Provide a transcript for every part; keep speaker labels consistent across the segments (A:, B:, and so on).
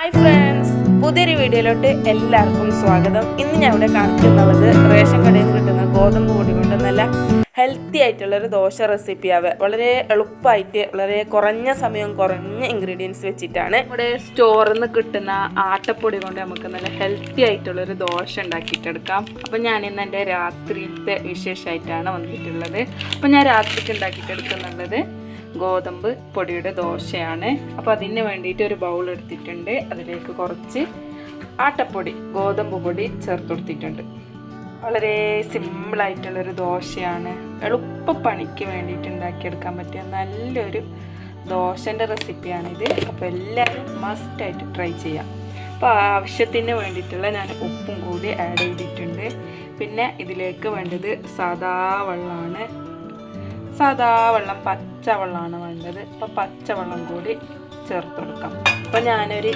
A: Hi friends പുതിയൊരു വീഡിയോയിലോട്ട് എല്ലാവർക്കും സ്വാഗതം. ഇന്ന് ഞാൻ ഇവിടെ കാണിക്കുന്നത് റേഷൻ കടയിൽ നിന്ന് കിട്ടുന്ന ഗോതമ്പ് പൊടി കൊണ്ട് നല്ല ഹെൽത്തി ആയിട്ടുള്ളൊരു ദോശ റെസിപ്പിയാവ് വളരെ എളുപ്പമായിട്ട് വളരെ കുറഞ്ഞ സമയം കുറഞ്ഞ ഇൻഗ്രീഡിയൻസ് വെച്ചിട്ടാണ് ഇവിടെ സ്റ്റോറിൽ നിന്ന് കിട്ടുന്ന ആട്ടപ്പൊടി കൊണ്ട് നമുക്ക് നല്ല ഹെൽത്തി ആയിട്ടുള്ളൊരു ദോശ ഉണ്ടാക്കിയിട്ടെടുക്കാം. അപ്പം ഞാൻ ഇന്ന് എന്റെ രാത്രിയിലത്തെ വിശേഷമായിട്ടാണ് വന്നിട്ടുള്ളത്. അപ്പം ഞാൻ രാത്രിക്ക് ഉണ്ടാക്കിയിട്ടെടുക്കുന്നുള്ളത് ഗോതമ്പ് പൊടിയുടെ ദോശയാണ്. അപ്പോൾ അതിന് വേണ്ടിയിട്ട് ഒരു ബൗൾ എടുത്തിട്ടുണ്ട്. അതിലേക്ക് കുറച്ച് ആട്ടപ്പൊടി ഗോതമ്പ് പൊടി ചേർത്ത് കൊടുത്തിട്ടുണ്ട്. വളരെ സിമ്പിളായിട്ടുള്ളൊരു ദോശയാണ്. എളുപ്പ പണിക്ക് വേണ്ടിയിട്ട് ഉണ്ടാക്കിയെടുക്കാൻ പറ്റിയ നല്ലൊരു ദോശന്റെ റെസിപ്പിയാണിത്. അപ്പോൾ എല്ലാവരും മസ്റ്റായിട്ട് ട്രൈ ചെയ്യാം. അപ്പോൾ ആവശ്യത്തിന് വേണ്ടിയിട്ടുള്ള ഞാൻ ഉപ്പും കൂടി ആഡ് ചെയ്തിട്ടുണ്ട്. പിന്നെ ഇതിലേക്ക് വേണ്ടത് സാദാ വെള്ളമാണ്. സാദാ വെള്ളം പച്ച വെള്ളമാണ് വേണ്ടത്. അപ്പോൾ പച്ച വെള്ളം കൂടി ചേർത്ത് കൊടുക്കാം അപ്പോൾ ഞാനൊരു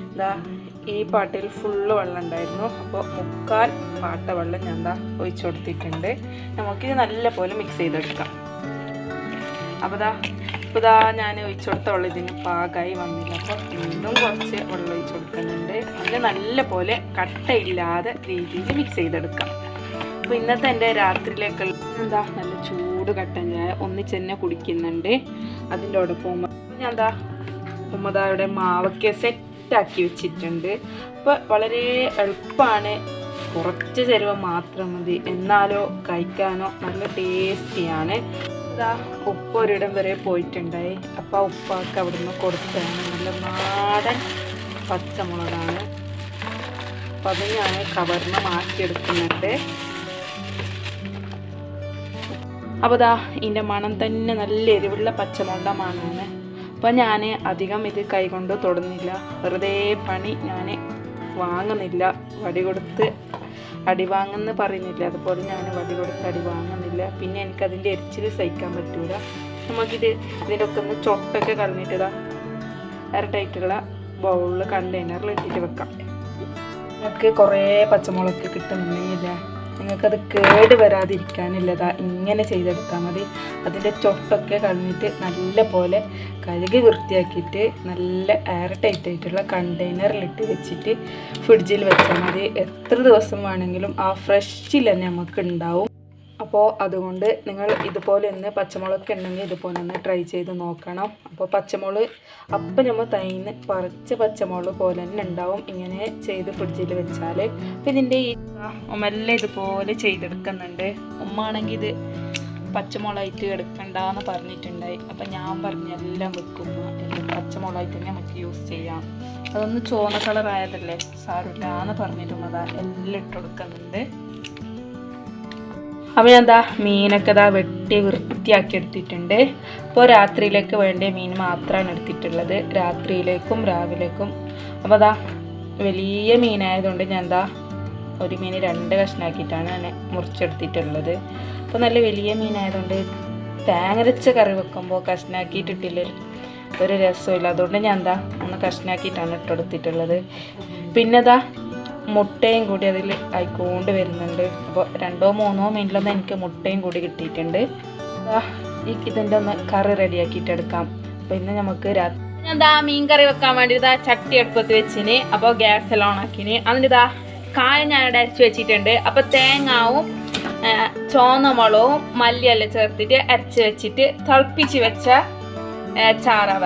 A: എന്താ ഈ പാട്ടിൽ ഫുള്ള് വെള്ളം ഉണ്ടായിരുന്നു. അപ്പോൾ മുക്കാൽ പാട്ട വെള്ളം ഞാൻ എന്താ ഒഴിച്ചു കൊടുത്തിട്ടുണ്ട്. നമുക്കിത് നല്ലപോലെ മിക്സ് ചെയ്തെടുക്കാം. അപ്പോൾ ഇതാ ഇപ്പോൾ ഇതാ ഞാൻ ഒഴിച്ചു കൊടുത്ത വെള്ളം ഇതിന് പാകമായി വന്നില്ല. അപ്പോൾ വീണ്ടും കുറച്ച് വെള്ളം ഒഴിച്ചു കൊടുക്കുന്നുണ്ട്. അതിൽ നല്ല പോലെ കട്ടയില്ലാതെ രീതിയിൽ മിക്സ് ചെയ്തെടുക്കാം. അപ്പോൾ ഇന്നത്തെ എന്റെ രാത്രിയിലേക്കുള്ള എന്താ നല്ല ചൂട് കട്ടൻ ചായ. ഒന്നിച്ച് തന്നെ കുടിക്കുന്നുണ്ട്. അതിന്റെ ഒപ്പം ഞാൻ എന്താ ഉമ്മദാ മാവക്ക സെറ്റാക്കി വെച്ചിട്ടുണ്ട്. അപ്പോൾ വളരെ എളുപ്പമാണ് കുറച്ച് ചെരുവ മാത്രം മതി. എന്നാലോ കഴിക്കാനോ നല്ല ടേസ്റ്റിയാണ്. ഇതാ ഉപ്പ് ഒരിടം വരെ പോയിട്ടുണ്ടായി. അപ്പോൾ ആ ഉപ്പൊക്കെ അവിടുന്ന് കൊടുത്താണ് നല്ല നാടൻ പച്ചമുളകാണ്. അപ്പോൾ അത് ഞാൻ കവറിന് മാറ്റിയെടുക്കുന്നുണ്ട്. അപ്പോൾ ദാ ഇതിന്റെ മണം തന്നെ നല്ല എരിവുള്ള പച്ചമുളക മണമാണ് അപ്പോൾ ഞാൻ അധികം ഇത് കൈകൊണ്ട് തൊടുന്നില്ല. വെറുതെ പണി ഞാൻ വാങ്ങുന്നില്ല. വടി കൊടുത്ത് അടി വാങ്ങുന്ന പറയുന്നില്ല. അതുപോലെ ഞാൻ വടി കൊടുത്ത് അടി വാങ്ങുന്നില്ല. പിന്നെ എനിക്കതിന്റെ എരിച്ചിൽ സഹിക്കാൻ പറ്റൂല. നമുക്കിത് ഇതിന്റെ ഒക്കെ ഒന്ന് ചൊട്ടൊക്കെ കളഞ്ഞിട്ട് ഇതാ ഇരട്ടായിട്ടുള്ള ബൗളിൽ കണ്ടെയ്നറിൽ ഇട്ടിട്ട് വെക്കാം. നമുക്ക് കുറേ പച്ചമുളക് കിട്ടുന്നുണ്ടെങ്കിൽ നിങ്ങൾക്കത് കേട് വരാതിരിക്കാനുള്ളതാ ഇങ്ങനെ ചെയ്തെടുത്താൽ മതി. അതിന്റെ ചൊട്ടൊക്കെ കളഞ്ഞിട്ട് നല്ല പോലെ കഴുകി വൃത്തിയാക്കിയിട്ട് നല്ല എയർ ടൈറ്റ് ആയിട്ടുള്ള കണ്ടെയ്നറിലിട്ട് വെച്ചിട്ട് ഫ്രിഡ്ജിൽ വെച്ചാൽ മതി. എത്ര ദിവസം വേണമെങ്കിലും ആ ഫ്രഷിൽ തന്നെ നമുക്ക് ഉണ്ടാവും. അപ്പോൾ അതുകൊണ്ട് നിങ്ങൾ ഇതുപോലെ ഒന്ന് പച്ചമുളക് ഉണ്ടെങ്കിൽ ഇതുപോലെ ഒന്ന് ട്രൈ ചെയ്ത് നോക്കണം. അപ്പോൾ പച്ചമുളക് അപ്പം നമ്മൾ തൈന്ന് പറിച്ച പച്ചമുളക് പോലെ തന്നെ ഉണ്ടാവും. ഇങ്ങനെ ചെയ്ത് ഫ്രിഡ്ജിൽ വെച്ചാൽ. അപ്പം ഇതിന്റെ ഈ ഉമ്മല്ല ഇതുപോലെ ചെയ്തെടുക്കുന്നുണ്ട്. ഉമ്മ ആണെങ്കിൽ ഇത് പച്ചമുളകായിട്ട് എടുക്കണ്ടെന്ന് പറഞ്ഞിട്ടുണ്ടായി. അപ്പം ഞാൻ പറഞ്ഞ എല്ലാം വെക്കും. പച്ചമുളകായിട്ട് തന്നെ നമുക്ക് യൂസ് ചെയ്യാം. അതൊന്ന് ചുവന്ന കളറായതല്ലേ സാറില്ല എന്ന് പറഞ്ഞിട്ടുള്ളതാണ് എല്ലാം ഇട്ട് കൊടുക്കുന്നുണ്ട്. അപ്പോൾ ഞാൻ എന്താ മീനൊക്കെ ഇതാ വെട്ടി വൃത്തിയാക്കി എടുത്തിട്ടുണ്ട്. അപ്പോൾ രാത്രിയിലേക്ക് വേണ്ട മീൻ മാത്രമാണ് എടുത്തിട്ടുള്ളത്. രാത്രിയിലേക്കും രാവിലേക്കും. അപ്പോൾ അതാ വലിയ മീനായതുകൊണ്ട് ഞാൻ എന്താ ഒരു മീൻ രണ്ട് കഷ്ണാക്കിയിട്ടാണ് ഞാൻ മുറിച്ചെടുത്തിട്ടുള്ളത്. അപ്പോൾ നല്ല വലിയ മീനായതുകൊണ്ട് തേങ്ങരച്ച കറി വെക്കുമ്പോൾ കഷ്ണാക്കിയിട്ടിട്ടില്ല? ഒരു രസമില്ല. അതുകൊണ്ട് ഞാൻ എന്താ ഒന്ന് കഷ്ണാക്കിയിട്ടാണ് ഇട്ടെടുത്തിട്ടുള്ളത് പിന്നെ ഇതാ മുട്ടയും കൂടി അതിൽ ആയിക്കൊണ്ട് വരുന്നുണ്ട്. അപ്പോൾ രണ്ടോ മൂന്നോ മിനിറ്റിലൊന്നും എനിക്ക് മുട്ടയും കൂടി കിട്ടിയിട്ടുണ്ട്. ഈ ഇതിന്റെ ഒന്ന് കറി റെഡിയാക്കിയിട്ട് എടുക്കാം. അപ്പോൾ ഇന്ന് നമുക്ക് രാത്രി എന്താ മീൻ കറി വെക്കാൻ വേണ്ടി ഇതാ ചട്ടി അടുപ്പത്ത് വെച്ചിന്. അപ്പോൾ ഗ്യാസ് എല്ലാം ഓണാക്കിന് അതിന്റെ ഇതാ കായ ഞാൻ അരച്ച് വെച്ചിട്ടുണ്ട്. അപ്പോൾ തേങ്ങാവും ചോന്ന മുളകും മല്ലിയെല്ലാം ചേർത്തിട്ട് അരച്ച് വെച്ചിട്ട് തിളപ്പിച്ച് വെച്ച ചാറാവ.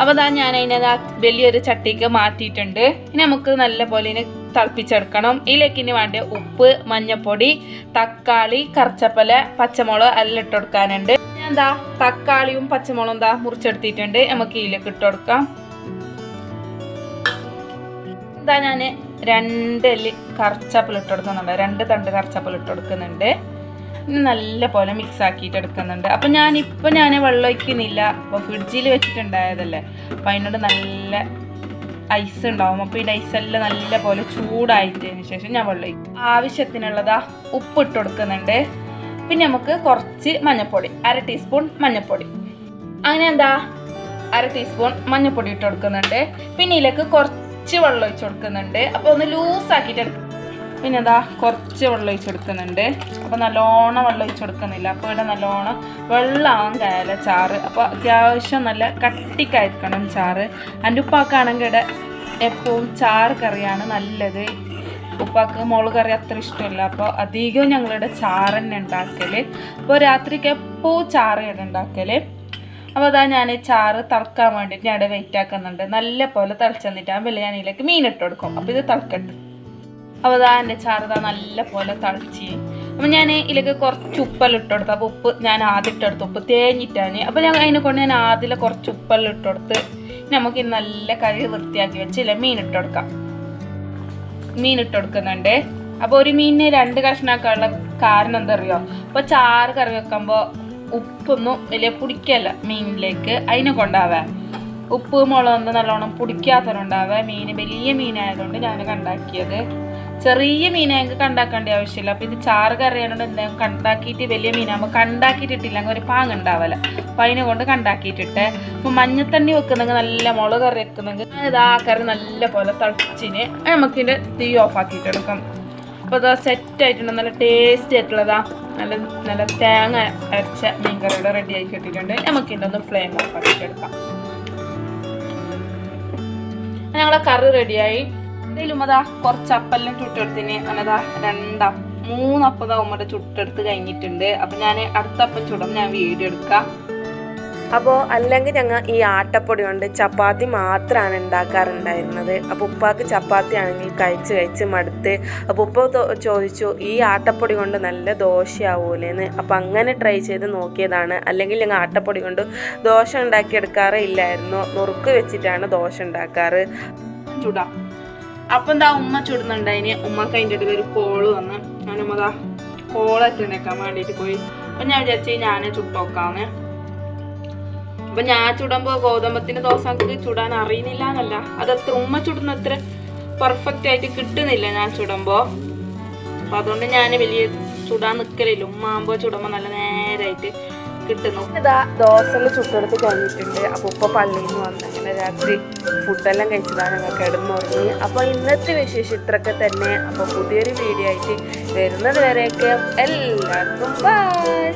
A: അപ്പോൾ ഇതാ ഞാൻ അതിനെ വലിയൊരു ചട്ടിക്ക് മാറ്റിയിട്ടുണ്ട്. ഇനി നമുക്ക് നല്ല പോലെ തിളപ്പിച്ചെടുക്കണം. ഈ ലേക്കിന് വേണ്ട ഉപ്പ് മഞ്ഞപ്പൊടി തക്കാളി കറച്ചപ്പല പച്ചമുളക് എല്ലാം ഇട്ട് കൊടുക്കാനുണ്ട്. ഞാൻ എന്താ തക്കാളിയും പച്ചമുളകും എന്താ മുറിച്ചെടുത്തിട്ടുണ്ട്. നമുക്ക് ഇതിലേക്ക് ഇട്ട് കൊടുക്കാം. എന്താ ഞാൻ രണ്ട് എല്ല് കറച്ചപ്പൽ ഇട്ട് കൊടുക്കുന്നുണ്ട്. രണ്ട് തണ്ട് കറച്ചപ്പൽ ഇട്ട് കൊടുക്കുന്നുണ്ട്. നല്ല പോലെ മിക്സ് ആക്കിയിട്ട് എടുക്കുന്നുണ്ട്. അപ്പം ഞാനിപ്പോൾ ഞാൻ വെള്ളം ഒഴിക്കുന്നില്ല അപ്പോൾ ഫ്രിഡ്ജിൽ വെച്ചിട്ടുണ്ടായതല്ലേ. അപ്പം അതിനോട് നല്ല ഐസ് ഉണ്ടാവും. അപ്പോൾ ഈ ഐസെല്ലാം നല്ല പോലെ ചൂടായിട്ടതിന് ശേഷം ഞാൻ വെള്ളം ആവശ്യത്തിനുള്ളതാ ഉപ്പ് ഇട്ട് കൊടുക്കുന്നുണ്ട്. പിന്നെ നമുക്ക് കുറച്ച് മഞ്ഞൾപ്പൊടി അര ടീസ്പൂൺ മഞ്ഞൾപ്പൊടി. അങ്ങനെ എന്താ? അര ടീസ്പൂൺ മഞ്ഞൾപ്പൊടി ഇട്ട് കൊടുക്കുന്നുണ്ട്. പിന്നെ ഇതിലേക്ക് കുറച്ച് വെള്ളം ഒഴിച്ച് കൊടുക്കുന്നുണ്ട്. അപ്പോൾ ഒന്ന് ലൂസാക്കിയിട്ട് എടുക്കും പിന്നെ എന്താ കുറച്ച് വെള്ളം ഒഴിച്ച് കൊടുക്കുന്നുണ്ട് അപ്പോൾ നല്ലോണം വെള്ളം ഒഴിച്ച് കൊടുക്കുന്നില്ല അപ്പോൾ ഇവിടെ നല്ലോണം വെള്ളമാവും കയല ചാറ്. അപ്പോൾ അത്യാവശ്യം നല്ല കട്ടിക്കായിരിക്കണം ചാറ്. എന്റെ ഉപ്പാക്കാണെങ്കിൽ ഇവിടെ എപ്പോഴും ചാറ് കറിയാണ് നല്ലത്. ഉപ്പാക്ക് മുളക് കറി അത്ര ഇഷ്ടമില്ല. അപ്പോൾ അധികം ഞങ്ങളിവിടെ ചാറ് തന്നെ ഉണ്ടാക്കൽ അപ്പോൾ രാത്രിക്ക് എപ്പോൾ ചാറ് ഇവിടെ ഉണ്ടാക്കൽ അപ്പോൾ അതാ ഞാൻ ചാറ് തിളക്കാൻ വേണ്ടിയിട്ട് ഞാൻ വെയിറ്റ് ആക്കുന്നുണ്ട്. നല്ല പോലെ തിളച്ചെന്നിട്ടാകുമ്പോൾ ഞാൻ ഇതിലേക്ക് മീൻ ഇട്ട് കൊടുക്കും. അപ്പോൾ ഇത് തിളക്കട്ട്. അപ്പോൾ അതാ എന്റെ ചാറ് ഇതാ നല്ല പോലെ തിളച്ച്. അപ്പം ഞാൻ ഇതിലേക്ക് കുറച്ച് ഉപ്പെല്ലാം ഇട്ടുകൊടുത്തു അപ്പോൾ ഉപ്പ് ഞാൻ ആദ്യം ഇട്ടെടുത്തു ഉപ്പ് തേഞ്ഞിട്ടാണ്. അപ്പോൾ ഞാൻ അതിനെ കൊണ്ട് ഞാൻ ആദ്യം കുറച്ച് ഉപ്പെല്ലാം ഇട്ടുകൊടുത്ത് നമുക്ക് നല്ല കഴുകി വൃത്തിയാക്കി വെച്ചില്ല. മീൻ ഇട്ടുകൊടുക്കാം മീൻ ഇട്ടുകൊടുക്കുന്നുണ്ട് അപ്പോൾ ഒരു മീനിന് രണ്ട് കഷ്ണാക്കാനുള്ള കാരണം എന്താ അറിയോ അപ്പോൾ ചാറ് കറി വെക്കുമ്പോൾ ഉപ്പൊന്നും വലിയ പിടിക്കല്ല മീനിലേക്ക്. അതിനെ കൊണ്ടാവേ. ഉപ്പ് മുളകൊന്നും നല്ലോണം പിടിക്കാത്തതുണ്ടാവേ മീൻ വലിയ മീനായതുകൊണ്ട് ഞാൻ കണ്ടാക്കിയത് ചെറിയ മീനെ ഞങ്ങൾക്ക് കണ്ടാക്കേണ്ട ആവശ്യമില്ല. അപ്പോൾ ഇത് ചാറ് കറിയായതുകൊണ്ട് എന്തെങ്കിലും കണ്ടാക്കിയിട്ട് വലിയ മീനാകുമ്പോൾ കണ്ടാക്കിയിട്ടിട്ടില്ലെങ്കിൽ ഒരു പാങ് ഉണ്ടാവില്ല അപ്പോൾ അതിനെ കൊണ്ട് കണ്ടാക്കിയിട്ടിട്ട് അപ്പോൾ മഞ്ഞത്തണ്ണി വെക്കുന്നെങ്കിൽ നല്ല മുളക് കറി വെക്കുന്നെങ്കിൽ ഇത് ആ കറി നല്ല പോലെ തിളച്ചിന് നമുക്കിതിന്റെ തീ ഓഫ് ആക്കിയിട്ട് എടുക്കാം. അപ്പോൾ ഇതാ സെറ്റ് ആയിട്ടുണ്ട്. നല്ല ടേസ്റ്റ് ആയിട്ടുള്ളതാ നല്ല നല്ല തേങ്ങ അരച്ച മീൻ കറിയുടെ റെഡി ആക്കി കിട്ടിയിട്ടുണ്ട് നമുക്കിന്റെ ഒന്ന് ഫ്ലെയിം ഓഫ് ആക്കിയിട്ട് എടുക്കാം. ഞങ്ങളെ കറി റെഡിയായി ഇതിലും അതാ കുറച്ച് അപ്പെല്ലാം ചുട്ടെടുത്തിന് അതാ രണ്ടാ മൂന്നപ്പം ഉമ്മയുടെ ചുട്ടെടുത്ത് കഴിഞ്ഞിട്ടുണ്ട്. അപ്പം ഞാൻ അടുത്തപ്പം ചുടും ഞാൻ വീഡിയോ എടുക്കാം.
B: അപ്പോൾ അല്ലെങ്കിൽ ഞങ്ങൾ ഈ ആട്ടപ്പൊടി കൊണ്ട് ചപ്പാത്തി മാത്രമാണ് ഉണ്ടാക്കാറുണ്ടായിരുന്നത് അപ്പോൾ ഉപ്പാക്ക് ചപ്പാത്തി ആണെങ്കിൽ കഴിച്ച് കഴിച്ച് മടുത്ത്. അപ്പോൾ ഉപ്പ ചോദിച്ചു ഈ ആട്ടപ്പൊടി കൊണ്ട് നല്ല ദോശയാവൂലേന്ന്? അപ്പോൾ അങ്ങനെ ട്രൈ ചെയ്ത് നോക്കിയതാണ്. അല്ലെങ്കിൽ ഞങ്ങൾ ആട്ടപ്പൊടി കൊണ്ട് ദോശ ഉണ്ടാക്കിയെടുക്കാറേ ഇല്ലായിരുന്നു. നുറുക്ക് വെച്ചിട്ടാണ് ദോശ ഉണ്ടാക്കാറ്.
A: ചുടാം. അപ്പം എന്താ ഉമ്മ ചുടുന്നുണ്ട് അതിന് ഉമ്മക്ക് അതിന്റെ ഇടയിൽ ഒരു കോൾ വന്ന്. ഞാൻ ഉമ്മതാ കോളൊക്കെ ഉണ്ടാക്കാൻ വേണ്ടിയിട്ട് പോയി. അപ്പം ഞാൻ വിചാരിച്ചു ഞാൻ ചുട്ടോക്കാന്ന് അപ്പം ഞാൻ ചുടുമ്പോൾ ഗോതമ്പത്തിന് ദോശക്ക് ചുടാൻ അറിയുന്നില്ല എന്നല്ല അത് അത്ര ഉമ്മ ചുടുന്ന അത്ര പെർഫെക്റ്റ് ആയിട്ട് കിട്ടുന്നില്ല ഞാൻ ചുടുമ്പോൾ അപ്പം അതുകൊണ്ട് ഞാൻ വലിയ ചുടാൻ നിൽക്കലില്ല ഉമ്മ ആകുമ്പോൾ ചുടുമ്പോൾ നല്ല നേരായിട്ട് കിട്ടുന്നു.
B: ഇതാ ദോശയിൽ ചുട്ടെടുത്ത് കഴിഞ്ഞിട്ടുണ്ട്. അപ്പോൾ ഉപ്പ പള്ളിയിൽ നിന്ന് വന്ന് അങ്ങനെ രാത്രി ഫുഡെല്ലാം കഴിച്ചതാണ് ഞങ്ങൾ കിടന്നുറങ്ങി. അപ്പോൾ ഇന്നത്തെ വിശേഷം ഇത്രയൊക്കെ തന്നെ. അപ്പോൾ പുതിയൊരു വീഡിയോ ആയിട്ട് വരുന്നത് വരെയൊക്കെ എല്ലാവർക്കും ബൈ